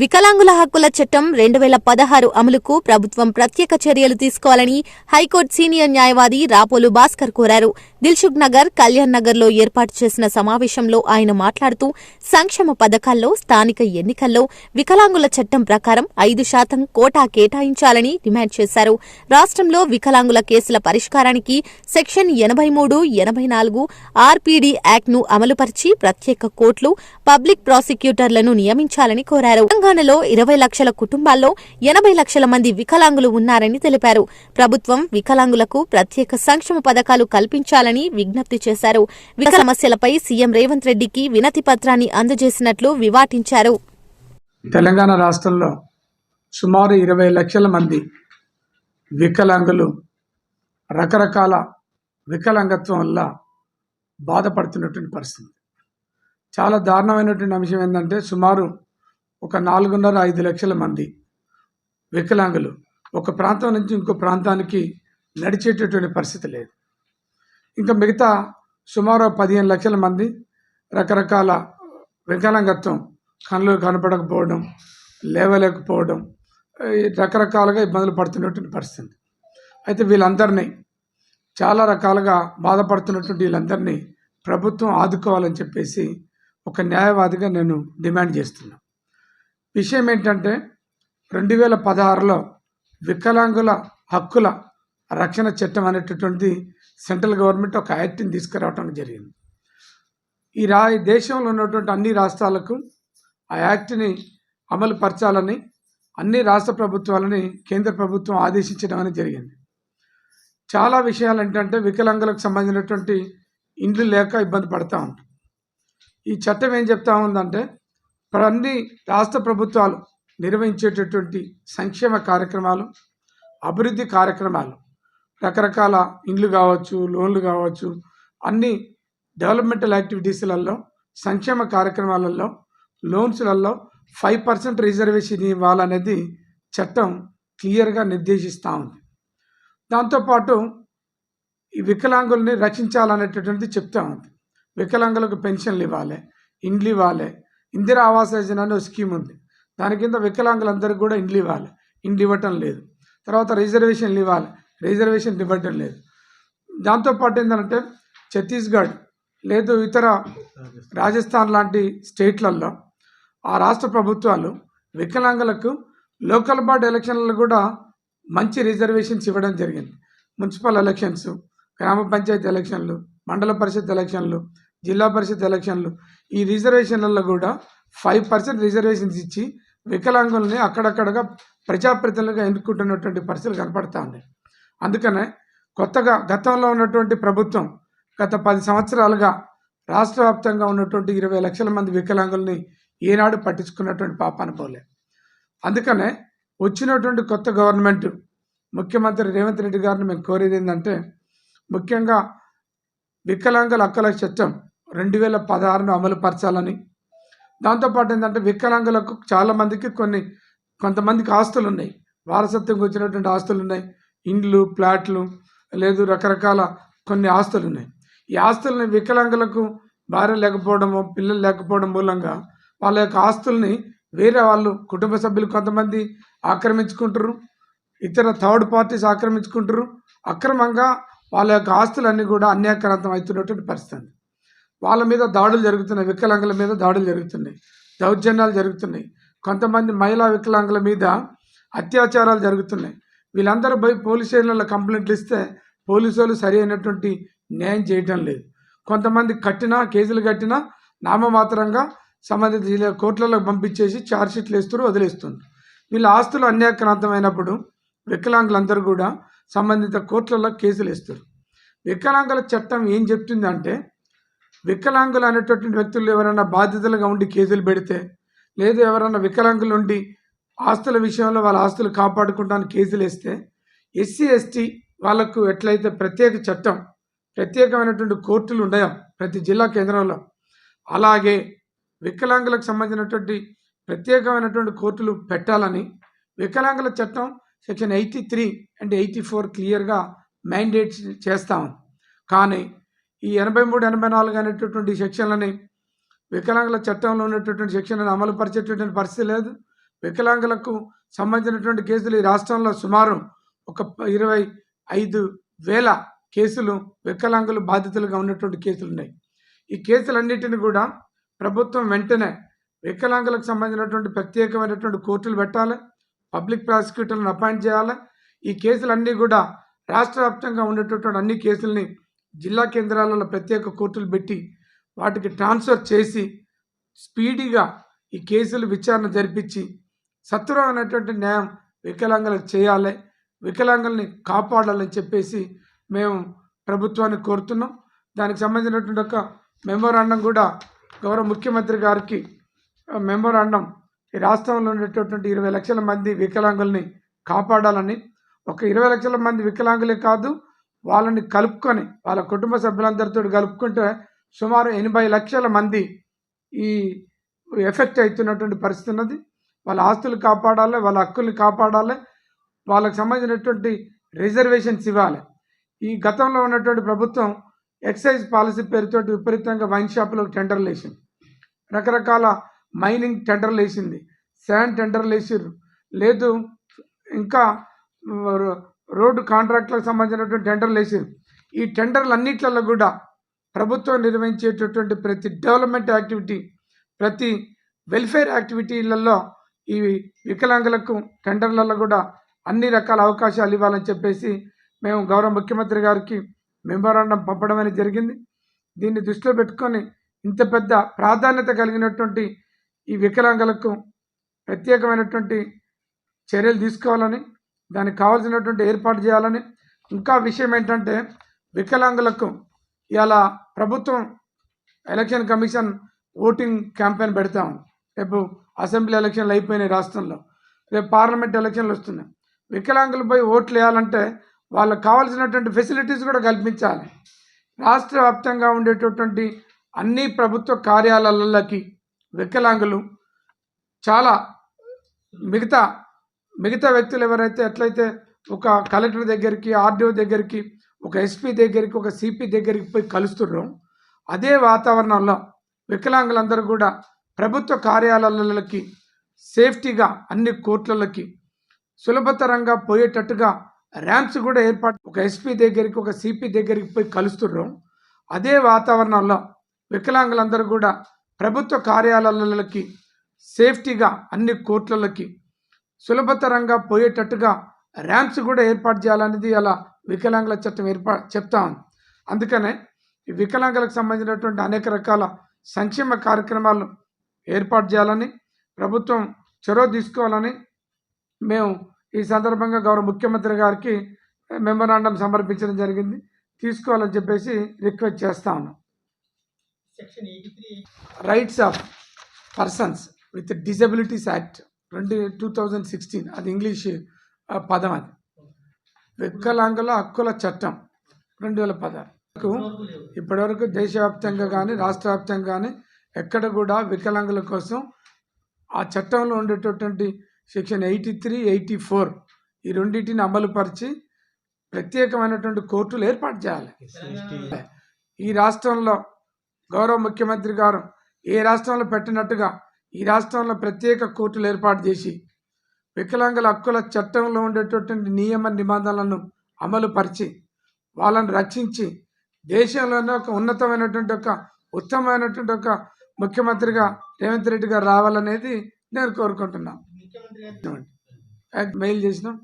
వికలాంగుల హక్కుల చట్టం రెండు వేల పదహారు అమలుకు ప్రభుత్వం ప్రత్యేక చర్యలు తీసుకోవాలని హైకోర్టు సీనియర్ న్యాయవాది రాపోలు భాస్కర్ కోరారు. దిల్సుఖ్ నగర్ కళ్యాణ్ నగర్లో ఏర్పాటు చేసిన సమావేశంలో ఆయన మాట్లాడుతూ సంక్షేమ పథకాల్లో స్థానిక ఎన్నికల్లో వికలాంగుల చట్టం ప్రకారం ఐదు శాతం కోటా కేటాయించాలని డిమాండ్ చేశారు. రాష్ట్రంలో వికలాంగుల కేసుల పరిష్కారానికి సెక్షన్ ఎనభై మూడు ఎనభై నాలుగు ఆర్పీడీ యాక్ట్ను అమలుపరిచి ప్రత్యేక కోర్టులు పబ్లిక్ ప్రాసిక్యూటర్లను నియమించాలని కోరారు. తెలంగాణలో ఇరవై లక్షల కుటుంబాల్లో ఎనభై లక్షల మంది వికలాంగులు ఉన్నారని తెలిపారు. ప్రభుత్వం వికలాంగులకు ప్రత్యేక సంక్షేమ పథకాలు కల్పించాలని విజ్ఞప్తి చేశారు. వికల సమస్యలపై సీఎం రేవంత్ రెడ్డికి వినతి పత్రాన్ని అందజేసినట్లు వివాటించారు. తెలంగాణ రాష్ట్రంలో సుమారు ఇరవై లక్షల మంది వికలాంగులు రకరకాల వికలాంగత్వం వల్ల బాధపడుతున్నటువంటి పరిస్థితి. చాలా దారుణమైనటువంటి అంశం ఏంటంటే సుమారు ఒక నాలుగున్నర ఐదు లక్షల మంది వికలాంగులు. ఒక ప్రాంతం నుంచి ఇంకో ప్రాంతానికి నడిచేటటువంటి పరిస్థితి లేదు. ఇంకా మిగతా సుమారు పదిహేను లక్షల మంది రకరకాల వికలాంగత్వం కళ్ళు కనపడకపోవడం లేవలేకపోవడం రకరకాలుగా ఇబ్బందులు పడుతున్నటువంటి పరిస్థితి. అయితే వీళ్ళందరినీ చాలా రకాలుగా బాధపడుతున్నటువంటి వీళ్ళందరినీ ప్రభుత్వం ఆదుకోవాలని చెప్పేసి ఒక న్యాయవాదిగా నేను డిమాండ్ చేస్తున్నాను. విషయం ఏంటంటే రెండు వేల పదహారులో వికలాంగుల హక్కుల రక్షణ చట్టం అనేటటువంటిది సెంట్రల్ గవర్నమెంట్ ఒక యాక్ట్ని తీసుకురావడం జరిగింది. ఈ రా దేశంలో ఉన్నటువంటి అన్ని రాష్ట్రాలకు ఆ యాక్ట్ని అమలు పరచాలని అన్ని రాష్ట్ర ప్రభుత్వాలని కేంద్ర ప్రభుత్వం ఆదేశించడం అనేది జరిగింది. చాలా విషయాలు ఏంటంటే వికలాంగులకు సంబంధించినటువంటి ఇండ్లు లేక ఇబ్బంది పడతా ఉంటాం ఈ చట్టం ఏం చెప్తా ఉందంటే అన్ని రాష్ట్ర ప్రభుత్వాలు నిర్వహించేటటువంటి సంక్షేమ కార్యక్రమాలు అభివృద్ధి కార్యక్రమాలు రకరకాల ఇండ్లు కావచ్చు లోన్లు కావచ్చు అన్ని డెవలప్మెంటల్ యాక్టివిటీస్లలో సంక్షేమ కార్యక్రమాలలో లోన్స్లలో ఫైవ్ పర్సెంట్ రిజర్వేషన్ ఇవ్వాలనేది చట్టం క్లియర్గా నిర్దేశిస్తూ ఉంది. దాంతోపాటు ఈ వికలాంగుల్ని రక్షించాలనేటటువంటిది చెప్తా ఉంది. వికలాంగులకు పెన్షన్లు ఇవ్వాలి ఇండ్లు ఇవ్వాలి ఇందిరా ఆవాస్ యోజన అనే స్కీమ్ ఉంది. దాని కింద వికలాంగులందరికీ కూడా ఇండ్లు ఇవ్వాలి. ఇండ్లు ఇవ్వటం లేదు. తర్వాత రిజర్వేషన్లు ఇవ్వాలి. రిజర్వేషన్ ఇవ్వటం లేదు. దాంతోపాటు ఏంటంటే ఛత్తీస్గఢ్ లేదు ఇతర రాజస్థాన్ లాంటి స్టేట్లలో ఆ రాష్ట్ర ప్రభుత్వాలు వికలాంగులకు లోకల్ బాడీ ఎలక్షన్లలో కూడా మంచి రిజర్వేషన్స్ ఇవ్వడం జరిగింది. మున్సిపల్ ఎలక్షన్స్ గ్రామ పంచాయతీ ఎలక్షన్లు మండల పరిషత్ ఎలక్షన్లు జిల్లా పరిషత్ ఎలక్షన్లు. ఈ రిజర్వేషన్లలో కూడా ఫైవ్ పర్సెంట్ రిజర్వేషన్స్ ఇచ్చి వికలాంగుల్ని అక్కడక్కడగా ప్రజాప్రతినిధులుగా ఎన్నుకుంటున్నటువంటి పరిస్థితులు కనపడతా ఉన్నాయి అందుకనే కొత్తగా గతంలో ఉన్నటువంటి ప్రభుత్వం గత పది సంవత్సరాలుగా రాష్ట్ర వ్యాప్తంగా ఉన్నటువంటి ఇరవై లక్షల మంది వికలాంగుల్ని ఏనాడు పట్టించుకున్నటువంటి పాపాన పోలే అందుకనే వచ్చినటువంటి కొత్త గవర్నమెంట్ ముఖ్యమంత్రి రేవంత్ రెడ్డి గారిని మేము కోరేది ఏంటంటే ముఖ్యంగా వికలాంగుల హక్కుల చట్టం రెండు వేల పదహారును అమలు పరచాలని దాంతోపాటు ఏంటంటే వికలాంగులకు చాలామందికి కొన్ని కొంతమందికి ఆస్తులు ఉన్నాయి వారసత్వం వచ్చినటువంటి ఆస్తులు ఉన్నాయి ఇండ్లు ప్లాట్లు లేదు రకరకాల కొన్ని ఆస్తులు ఉన్నాయి ఈ ఆస్తుల్ని వికలాంగులకు భార్య లేకపోవడము పిల్లలు లేకపోవడం మూలంగా వాళ్ళ యొక్క ఆస్తుల్ని వేరే వాళ్ళు కుటుంబ సభ్యులు కొంతమంది ఆక్రమించుకుంటారు ఇతర థర్డ్ పార్టీస్ ఆక్రమించుకుంటారు అక్రమంగా వాళ్ళ యొక్క ఆస్తులన్నీ కూడా అన్యాక్రాంతం అవుతున్నటువంటి పరిస్థితి. వాళ్ళ మీద దాడులు జరుగుతున్నాయి వికలాంగుల మీద దాడులు జరుగుతున్నాయి దౌర్జన్యాలు జరుగుతున్నాయి. కొంతమంది మహిళా వికలాంగుల మీద అత్యాచారాలు జరుగుతున్నాయి. వీళ్ళందరూ పోయి పోలీస్ స్టేషన్లలో కంప్లైంట్లు ఇస్తే పోలీసు వాళ్ళు సరి అయినటువంటి న్యాయం చేయటం లేదు. కొంతమంది కట్టినా కేసులు కట్టినా నామమాత్రంగా సంబంధిత జిల్లా కోర్టులలో పంపించేసి ఛార్జ్షీట్లు వేస్తారు వదిలేస్తుంది వీళ్ళ ఆస్తులు అన్యాక్రాంతమైనప్పుడు వికలాంగులందరూ కూడా సంబంధిత కోర్టులలో కేసులు వేస్తారు వికలాంగుల చట్టం ఏం చెప్తుందంటే వికలాంగులు అనేటటువంటి వ్యక్తులు ఎవరైనా బాధితులుగా ఉండి కేసులు పెడితే లేదు ఎవరైనా వికలాంగులు ఉండి ఆస్తుల విషయంలో వాళ్ళ ఆస్తులు కాపాడుకుంటానికి కేసులు వేస్తే ఎస్సీ ఎస్టీ వాళ్ళకు ఎట్లయితే ప్రత్యేక చట్టం ప్రత్యేకమైనటువంటి కోర్టులు ఉన్నాయో ప్రతి జిల్లా కేంద్రంలో అలాగే వికలాంగులకు సంబంధించినటువంటి ప్రత్యేకమైనటువంటి కోర్టులు పెట్టాలని వికలాంగుల చట్టం section eighty three and eighty four క్లియర్గా మ్యాండేట్ చేస్తాం కానీ ఈ ఎనభై మూడు ఎనభై నాలుగు అనేటటువంటి సెక్షన్లని వికలాంగుల చట్టంలో ఉన్నటువంటి సెక్షన్లను అమలు పరిచేటటువంటి పరిస్థితి లేదు. వికలాంగులకు సంబంధించినటువంటి కేసులు ఈ రాష్ట్రంలో సుమారు ఒక ఇరవై ఐదు వేల కేసులు వికలాంగులు బాధితులుగా ఉన్నటువంటి కేసులు ఉన్నాయి. ఈ కేసులన్నిటిని కూడా ప్రభుత్వం వెంటనే వికలాంగులకు సంబంధించినటువంటి ప్రత్యేకమైనటువంటి కోర్టులు పెట్టాలి. పబ్లిక్ ప్రాసిక్యూటర్లను అపాయింట్ చేయాలి. ఈ కేసులన్నీ కూడా రాష్ట్ర వ్యాప్తంగా ఉండేటటువంటి అన్ని కేసుల్ని జిల్లా కేంద్రాలలో ప్రత్యేక కోర్టులు పెట్టి వాటికి ట్రాన్స్ఫర్ చేసి స్పీడీగా ఈ కేసులు విచారణ జరిపించి సత్వరమైనటువంటి న్యాయం వికలాంగులకు చేయాలి వికలాంగుల్ని కాపాడాలని చెప్పేసి మేము ప్రభుత్వాన్ని కోరుతున్నాం. దానికి సంబంధించినటువంటి ఒక మెమోరాండం కూడా గౌరవ ముఖ్యమంత్రి గారికి మెమోరాండం ఈ రాష్ట్రంలో ఉండేటటువంటి ఇరవై లక్షల మంది వికలాంగుల్ని కాపాడాలని ఒక ఇరవై లక్షల మంది వికలాంగులే కాదు వాళ్ళని కలుపుకొని వాళ్ళ కుటుంబ సభ్యులందరితో కలుపుకుంటే సుమారు ఎనభై లక్షల మంది ఈ ఎఫెక్ట్ అవుతున్నటువంటి పరిస్థితి ఉన్నది. వాళ్ళ ఆస్తులు కాపాడాలి వాళ్ళ హక్కుల్ని కాపాడాలి వాళ్ళకి సంబంధించినటువంటి రిజర్వేషన్స్ ఇవ్వాలి. ఈ గతంలో ఉన్నటువంటి ప్రభుత్వం ఎక్సైజ్ పాలసీ పేరుతోటి విపరీతంగా వైన్ షాపులకు టెండర్లు వేసింది. రకరకాల మైనింగ్ టెండర్లు వేసింది. శాండ్ టెండర్లు వేసారు లేదు ఇంకా రోడ్డు కాంట్రాక్టులకు సంబంధించినటువంటి టెండర్లు వేసారు ఈ టెండర్లు అన్నిట్లలో కూడా ప్రభుత్వం నిర్వహించేటటువంటి ప్రతి డెవలప్మెంట్ యాక్టివిటీ ప్రతి వెల్ఫేర్ యాక్టివిటీలలో ఈ వికలాంగులకు టెండర్లలో కూడా అన్ని రకాల అవకాశాలు ఇవ్వాలని చెప్పేసి మేము గౌరవ ముఖ్యమంత్రి గారికి మెమోరాండం పంపడం అనేది జరిగింది. దీన్ని దృష్టిలో పెట్టుకొని ఇంత పెద్ద ప్రాధాన్యత కలిగినటువంటి ఈ వికలాంగులకు ప్రత్యేకమైనటువంటి చర్యలు తీసుకోవాలని దానికి కావాల్సినటువంటి ఏర్పాటు చేయాలని. ఇంకా విషయం ఏంటంటే వికలాంగులకు ఇలా ప్రభుత్వం ఎలక్షన్ కమిషన్ ఓటింగ్ క్యాంపెయిన్ పెడతాం. రేపు అసెంబ్లీ ఎలక్షన్లు అయిపోయినాయి రాష్ట్రంలో. రేపు పార్లమెంట్ ఎలక్షన్లు వస్తున్నాయి. వికలాంగులు పోయి ఓట్లు వేయాలంటే వాళ్ళకి కావాల్సినటువంటి ఫెసిలిటీస్ కూడా కల్పించాలి. రాష్ట్ర వ్యాప్తంగా ఉండేటటువంటి అన్ని ప్రభుత్వ కార్యాలయాలకి వికలాంగులు చాలా మిగతా మిగతా వ్యక్తులు ఎవరైతే ఎట్లయితే ఒక కలెక్టర్ దగ్గరికి ఆర్డీఓ దగ్గరికి ఒక ఎస్పీ దగ్గరికి ఒక సిపి దగ్గరికి పోయి కలుస్తుండ్రం అదే వాతావరణంలో వికలాంగులందరూ కూడా ప్రభుత్వ కార్యాలయాలకి సేఫ్టీగా అన్ని కోర్టులకి సులభతరంగా పోయేటట్టుగా ర్యాంప్స్ కూడా ఏర్పాటు ఒక ఎస్పీ దగ్గరికి ఒక సిపి దగ్గరికి పోయి కలుస్తుండ్రం అదే వాతావరణంలో వికలాంగులందరూ కూడా ప్రభుత్వ కార్యాలయాలకి సేఫ్టీగా అన్ని కోర్టులకి సులభతరంగా పోయేటట్టుగా ర్యాంప్స్ కూడా ఏర్పాటు చేయాలనేది అలా వికలాంగుల చట్టం ఏర్పా చెప్తా ఉంది. అందుకనే ఈ వికలాంగులకు సంబంధించినటువంటి అనేక రకాల సంక్షేమ కార్యక్రమాలు ఏర్పాటు చేయాలని ప్రభుత్వం చొరవ తీసుకోవాలని మేము ఈ సందర్భంగా గౌరవ ముఖ్యమంత్రి గారికి మెమరాండం సమర్పించడం జరిగింది. తీసుకోవాలని చెప్పేసి రిక్వెస్ట్ చేస్తా ఉన్నాం. Section eighty three rights of persons with disabilities act twenty two thousand sixteen. అది ఇంగ్లీష్ పదం అది. వికలాంగుల హక్కుల చట్టం రెండు వేల పదహారు ఇప్పటివరకు దేశవ్యాప్తంగా కానీ రాష్ట్ర వ్యాప్తంగా కానీ ఎక్కడ కూడా వికలాంగుల కోసం ఆ చట్టంలో ఉండేటటువంటి section eighty three eighty four ఈ రెండింటిని అమలుపరిచి ప్రత్యేకమైనటువంటి కోర్టులు ఏర్పాటు చేయాలి. ఈ రాష్ట్రంలో గౌరవ ముఖ్యమంత్రి గారు ఏ రాష్ట్రంలో పెట్టినట్టుగా ఈ రాష్ట్రంలో ప్రత్యేక కోర్టులు ఏర్పాటు చేసి వికలాంగుల హక్కుల చట్టంలో ఉండేటటువంటి నియమ నిబంధనలను అమలు పరిచి వాళ్ళని రక్షించి దేశంలోనే ఒక ఉన్నతమైనటువంటి ఒక ఉత్తమమైనటువంటి ఒక ముఖ్యమంత్రిగా రేవంత్ రెడ్డి గారు రావాలనేది నేను కోరుకుంటున్నాను మెయిల్ చేసినాం.